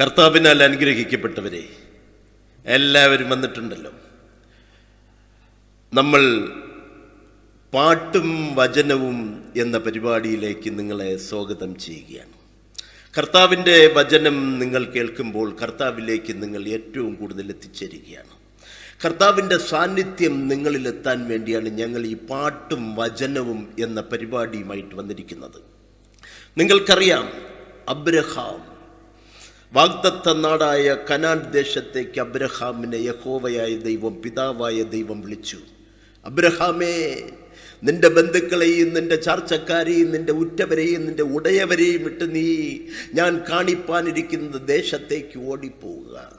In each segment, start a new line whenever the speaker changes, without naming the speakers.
കർത്താവിനാൽ അനുഗ്രഹിക്കപ്പെട്ടവരെ എല്ലാവരും വന്നിട്ടുണ്ടല്ലോ. നമ്മൾ പാട്ടും വചനവും എന്ന പരിപാടിയിലേക്ക് നിങ്ങളെ സ്വാഗതം ചെയ്യുകയാണ്. കർത്താവിന്റെ വചനം നിങ്ങൾ കേൾക്കുമ്പോൾ കർത്താവിലേക്ക് നിങ്ങൾ ഏറ്റവും കൂടുതൽ എത്തിച്ചേരുകയാണ്. കർത്താവിന്റെ സാന്നിധ്യം നിങ്ങളിലെത്താൻ വേണ്ടിയാണ് ഞങ്ങൾ ഈ പാട്ടും വചനവും എന്ന പരിപാടിയുമായിട്ട് വന്നിരിക്കുന്നത്. നിങ്ങൾക്കറിയാം അബ്രഹാം വാഗ്ദത്ത നാടായ കനാൻ ദേശത്തേക്ക് അബ്രഹാമിനെ യഹോവയായ ദൈവം പിതാവായ ദൈവം വിളിച്ചു. അബ്രഹാമേ നിന്റെ ബന്ധുക്കളെയും നിന്റെ ചാർച്ചക്കാരെയും നിന്റെ ഉറ്റവരെയും നിന്റെ ഉടയവരെയും ഇട്ട് നീ ഞാൻ കാണിപ്പാനിരിക്കുന്ന ദേശത്തേക്ക് ഓടിപ്പോവുക.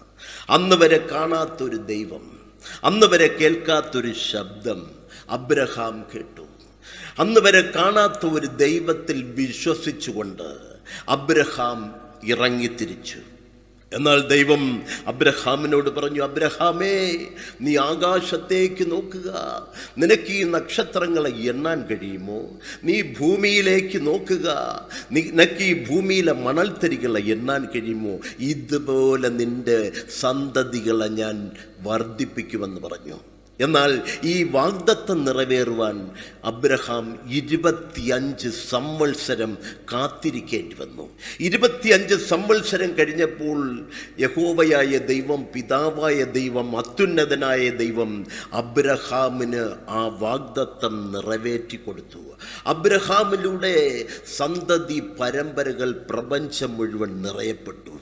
അന്ന് വരെ കാണാത്തൊരു ദൈവം അന്ന് വരെ കേൾക്കാത്തൊരു ശബ്ദം അബ്രഹാം കേട്ടു. അന്ന് വരെ കാണാത്ത ഒരു ദൈവത്തിൽ വിശ്വസിച്ചുകൊണ്ട് അബ്രഹാം ഇറങ്ങിത്തിരിച്ചു. എന്നാൽ ദൈവം അബ്രഹാമിനോട് പറഞ്ഞു അബ്രഹാമേ നീ ആകാശത്തേക്ക് നോക്കുക. നിനക്ക് ഈ നക്ഷത്രങ്ങളെ എണ്ണാൻ കഴിയുമോ? നീ ഭൂമിയിലേക്ക് നോക്കുക. നിനക്ക് ഈ ഭൂമിയിലെ മണൽത്തരികളെ എണ്ണാൻ കഴിയുമോ? ഇതുപോലെ നിന്റെ സന്തതികളെ ഞാൻ വർദ്ധിപ്പിക്കുമെന്ന് പറഞ്ഞു. എന്നാൽ ഈ വാഗ്ദത്തം നിറവേറുവാൻ അബ്രഹാം ഇരുപത്തിയഞ്ച് സംവത്സരം കാത്തിരിക്കേണ്ടി വന്നു. ഇരുപത്തിയഞ്ച് സംവത്സരം കഴിഞ്ഞപ്പോൾ യഹോവയായ ദൈവം പിതാവായ ദൈവം അത്യുന്നതനായ ദൈവം അബ്രഹാമിന് ആ വാഗ്ദത്തം നിറവേറ്റി കൊടുത്തു അബ്രഹാമിലൂടെ സന്തതി പരമ്പരകൾ പ്രപഞ്ചം മുഴുവൻ നിറയപ്പെട്ടു.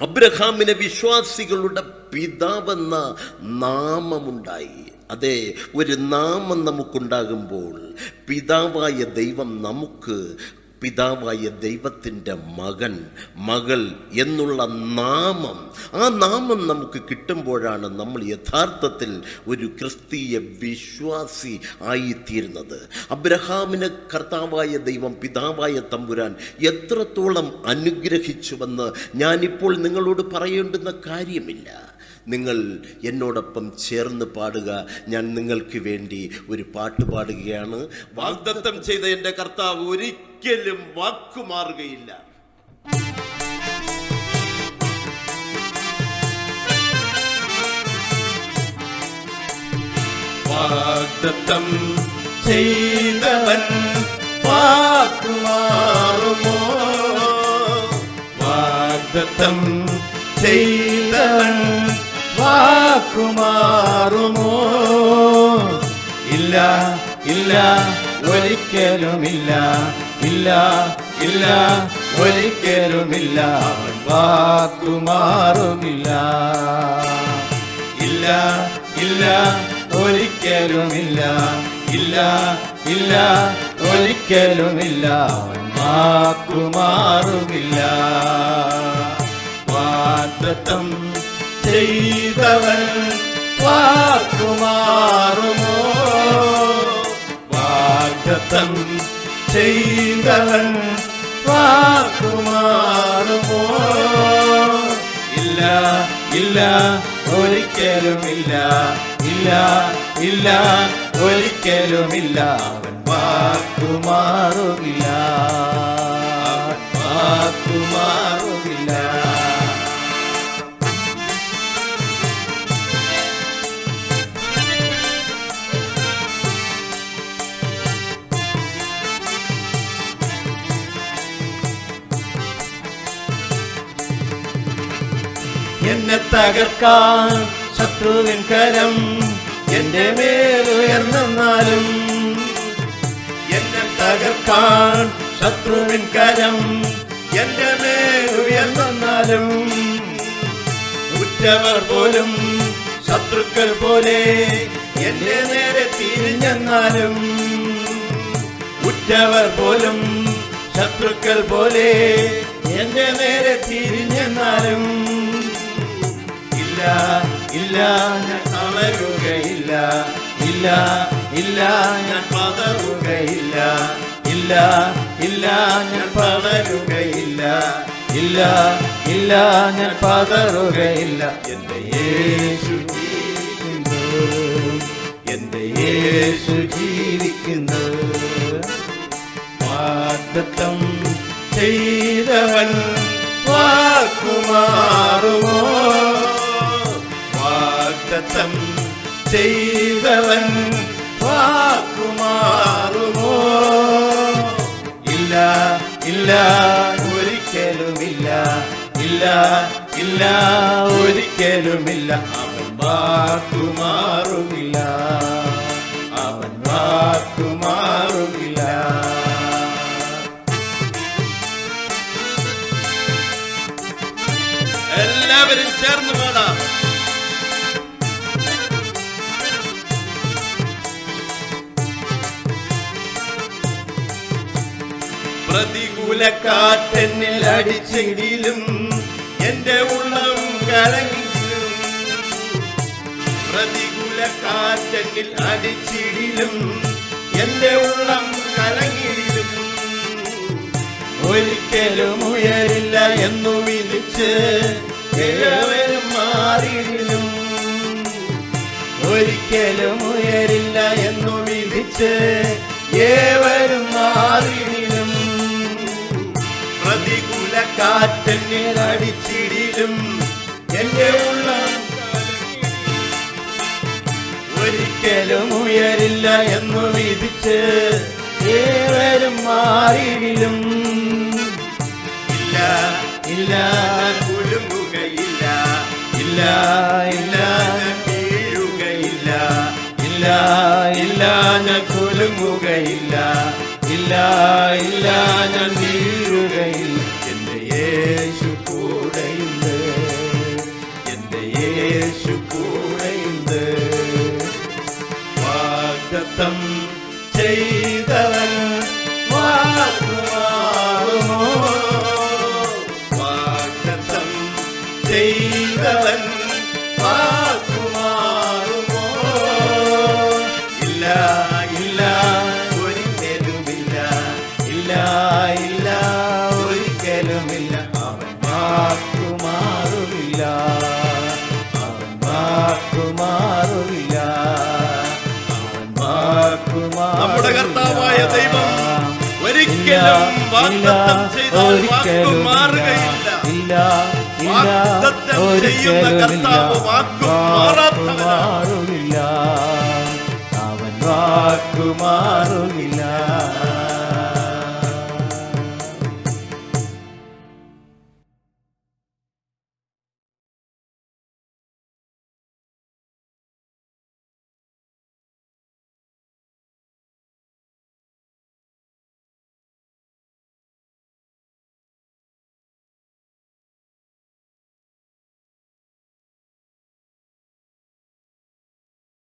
അബ്രഹാമിന് വിശ്വാസികളുടെ പിതാവെന്ന നാമമുണ്ടായി. അതെ ഒരു നാമം നമുക്കുണ്ടാകുമ്പോൾ പിതാവായ ദൈവം നമുക്ക് പിതാവായ ദൈവത്തിന്റെ മകൻ മകൾ എന്നുള്ള നാമം. ആ നാമം നമുക്ക് കിട്ടുമ്പോഴാണ് നമ്മൾ യഥാർത്ഥത്തിൽ ഒരു ക്രിസ്തീയ വിശ്വാസി ആയിത്തീരുന്നത്. അബ്രഹാമിന് കർത്താവായ ദൈവം പിതാവായ തമ്പുരാൻ എത്രത്തോളം അനുഗ്രഹിച്ചുവെന്ന് ഞാനിപ്പോൾ നിങ്ങളോട് പറയേണ്ടുന്ന കാര്യമില്ല. നിങ്ങൾ എന്നോടൊപ്പം ചേർന്ന് പാടുക. ഞാൻ നിങ്ങൾക്ക് വേണ്ടി ഒരു പാട്ട് പാടുകയാണ്. വാഗ്ദത്തം ചെയ്ത എന്റെ കർത്താവ് ഒരിക്കലും വാക്കുമാറുകയില്ല.
വാഗ്ദത്തം ചെയ്തവൻ വാക്കുമാറുമോ? വാഗ്ദത്തം ചെയ്തവൻ വാക്കുമാറുമോ ഇല്ല ഇല്ല ഒരിക്കലുമില്ല. ഇല്ല ഇല്ല ഒരിക്കലുമില്ല. വാക്കുമാറുമില്ല. ഇല്ല ഇല്ല ഒരിക്കലുമില്ല. ഇല്ല ഇല്ല ഒരിക്കലുമില്ല. വാക്കുമാറുമില്ല. വാദത്തം ചെയ്തവൻ വാക്കുമാറുമോ? വാഗ്ദത്തം ചെയ്തവൻ വാക്കുമാറുമോ? ഇല്ല ഇല്ല ഒരിക്കലുമില്ല. ഇല്ല ഇല്ല ഒരിക്കലുമില്ല. അവൻ വാക്കുമാറുമില്ല. വാക്കുമാറുമില്ല. എന്നെ തകർക്കാൻ ശത്രുവിൻ കരം എന്റെ മേലുയർന്നാലും എന്നെ തകർക്കാൻ ശത്രുവിൻ കരം എന്റെ മേലുയർന്നാലും ഉറ്റവർ പോലും ശത്രുക്കൾ പോലെ എന്റെ നേരെ തിരിഞ്ഞെന്നാലും ഉറ്റവർ പോലും ശത്രുക്കൾ പോലെ എന്റെ നേരെ തിരിഞ്ഞെന്നാലും ഇല്ല ഇല്ല ഞാൻ തളരുകയില്ല. ഇല്ല ഇല്ല ഞാൻ പതറുകയില്ല. ഇല്ല ഇല്ല ഞാൻ പതറുകയില്ല ഇല്ല ഇല്ല ഞാൻ പതറുകയില്ല. എന്റെ യേശു വാഗ്ദത്തം ചെയ്തവൻ വാക്കുമാറുമോ? ഇല്ല ഇല്ല ഒരിക്കലുമില്ല. ഇല്ല ഇല്ല ഒരിക്കലുമില്ല. അവൻ വാക്കുമാറുമില്ല. കാറ്റെന്നിൽ അടിച്ചെങ്കിലും എന്റെ ഉള്ളം കലങ്ങിലും പ്രതികൂല കാറ്റെന്നിൽ അടിച്ചിടിലും എന്റെ ഉള്ളം കലങ്ങിലും ഒരിക്കലും ഉയരില്ല എന്നു വിളിച്ച് മാറിയിലും ഒരിക്കലും ഉയരില്ല എന്നു വിളിച്ച് ഏവരും മാറിയിലും പ്രതികൂല കാറ്റെന്നിൽ അടിച്ചിടിലും എന്റെ ഉള്ളം ഒരിക്കലും ഉയരില്ല എന്നു വിധിച്ച് ഏവരും മാറിയിടിലും. ഇല്ല ഇല്ല കുടുങ്ങുകയില്ല. ഇല്ല ഇല്ല വീഴുകയില്ല. ഇല്ല ഇല്ല ഞാൻ കുലുങ്ങുകയില്ല. ഇല്ല ഇല്ല ഞാൻ വാഗ്ദത്തം
നമ്മുടെ കർത്താവായ ദൈവം ഒരിക്കലും വാഗ്ദത്തം ചെയ്താൽ വാക്ക് മാറുകയില്ല. വാഗ്ദത്തം ചെയ്യുന്ന കർത്താവ് വാക്കു മാറാത്തവനാണ്. അവൻ വാക്കുമാ